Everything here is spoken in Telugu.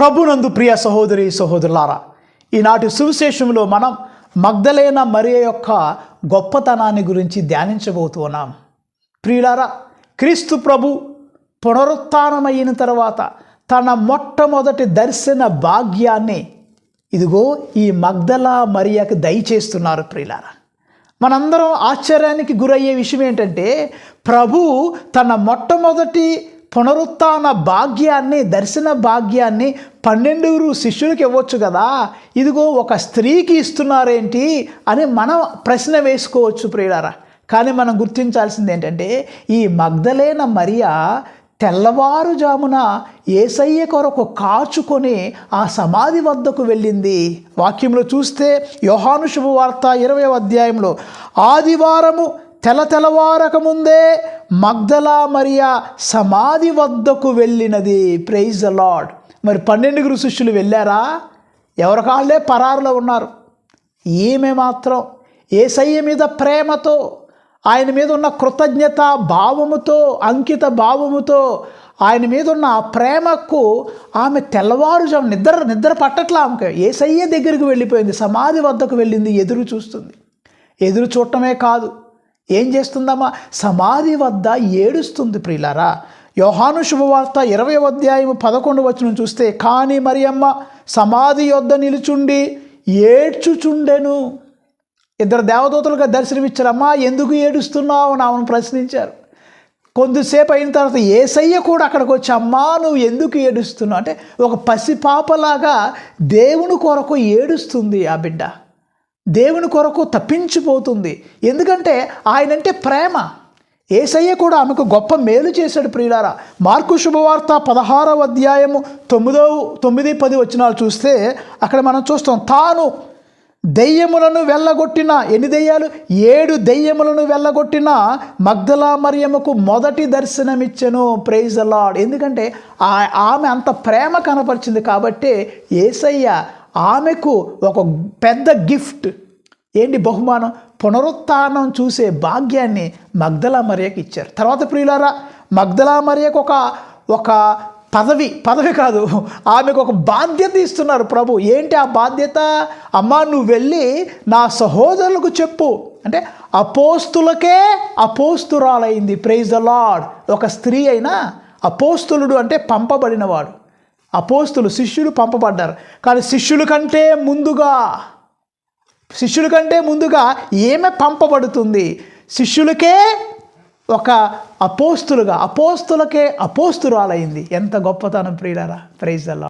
ప్రభునందు ప్రియ సహోదరి సహోదరులారా ఈనాటి సువిశేషంలో మనం మగ్ధలైన మరియ యొక్క గొప్పతనాన్ని గురించి ధ్యానించబోతున్నాం. ప్రియులారా క్రీస్తు ప్రభు పునరుత్నమైన తర్వాత తన మొట్టమొదటి దర్శన భాగ్యాన్ని ఇదిగో ఈ మగ్ధల మరియకు దయచేస్తున్నారు ప్రియులారా. మనందరం ఆశ్చర్యానికి గురయ్యే విషయం ఏంటంటే ప్రభు తన మొట్టమొదటి పునరుత్న భాగ్యాన్ని దర్శన భాగ్యాన్ని పన్నెండుగురు శిష్యులకు ఇవ్వచ్చు కదా? ఇదిగో ఒక స్త్రీకి ఇస్తున్నారేంటి అని మనం ప్రశ్న వేసుకోవచ్చు ప్రియులారా. కానీ మనం గుర్తించాల్సింది ఏంటంటే ఈ మగ్ధలేన మరియా తెల్లవారుజామున ఏసయ్య కొరకు కాచుకొని ఆ సమాధి వద్దకు వెళ్ళింది. వాక్యంలో చూస్తే యోహాను శుభవార్త ఇరవై అధ్యాయంలో ఆదివారము తెల ముందే మగ్ధలా మరియా సమాధి వద్దకు వెళ్ళినది. ప్రైజ్ ద లాడ్ మరి పన్నెండుగురు శిష్యులు వెళ్ళారా? ఎవరి కాళ్ళే పరారులో ఉన్నారు? ఈమె మాత్రం ఏసయ్య మీద ప్రేమతో ఆయన మీద ఉన్న కృతజ్ఞత భావముతో అంకిత భావముతో ఆయన మీద ఉన్న ఆ ప్రేమకు ఆమె తెల్లవారుజాము నిద్ర నిద్ర పట్టట్లా ఆమెకు. ఏసయ్య దగ్గరికి వెళ్ళిపోయింది. సమాధి వద్దకు వెళ్ళింది. ఎదురు చూస్తుంది. ఎదురు చూడటమే కాదు. ఏం చేస్తుందమ్మా? సమాధి వద్ద ఏడుస్తుంది ప్రియులారా. యోహాను శుభవార్త ఇరవై అధ్యాయం పదకొండు వచ్చిన చూస్తే కానీ మరి అమ్మ సమాధి యొద్ద నిలుచుండి ఏడ్చుచుండెను. ఇద్దరు దేవదూతలుగా దర్శనమిచ్చారమ్మా ఎందుకు ఏడుస్తున్నావు? అని ఆమెను ప్రశ్నించారు. కొద్దిసేపు అయిన తర్వాత ఏసయ్య కూడా అక్కడికి వచ్చి అమ్మా నువ్వు ఎందుకు ఏడుస్తున్నావు? అంటే ఒక పసిపాపలాగా దేవుని కొరకు ఏడుస్తుంది ఆ బిడ్డ. దేవుని కొరకు తప్పించిపోతుంది. ఎందుకంటే ఆయనంటే ప్రేమ. ఏసయ్య కూడా ఆమెకు గొప్ప మేలు చేశాడు ప్రియులారా. మార్కు శుభవార్త పదహారవ అధ్యాయము తొమ్మిదో తొమ్మిది పది వచనాలు చూస్తే అక్కడ మనం చూస్తాం తాను దెయ్యములను వెళ్ళగొట్టిన ఎన్ని దెయ్యాలు? ఏడు దెయ్యములను వెళ్ళగొట్టిన మగ్ధలా మరియమ్మకు మొదటి దర్శనమిచ్చెను. ప్రైజ్ అలాడ్ ఎందుకంటే ఆ- ఆమె అంత ప్రేమ కనపరిచింది కాబట్టి ఏసయ్య ఆమెకు ఒక పెద్ద గిఫ్ట్. ఏంటి బహుమానం? పునరుత్నం చూసే భాగ్యాన్ని మగ్ధలా మరియకు ఇచ్చారు. తర్వాత ప్రియులారా మగ్ధలా మరియకు ఒక ఒక పదవి పదవి కాదు ఆమెకు ఒక బాధ్యత ఇస్తున్నారు ప్రభు. ఏంటి ఆ బాధ్యత? అమ్మా నువ్వు వెళ్ళి నా సహోదరులకు చెప్పు. అంటే అపోస్తులకే అపోస్తురాలైంది. ప్రైజ్ ద లాడ్ ఒక స్త్రీ అయినా అపోస్తులుడు అంటే పంపబడినవాడు. అపోస్తులు శిష్యులు పంపబడ్డారు. కానీ శిష్యుల కంటే ముందుగా శిష్యుల కంటే ముందుగా ఏమే పంపబడుతుంది? శిష్యులకే ఒక అపోస్తులుగా అపోస్తులకే అపోస్తురాలైంది. ఎంత గొప్పతనం ప్రియులారా ప్రైజ్ అల్లా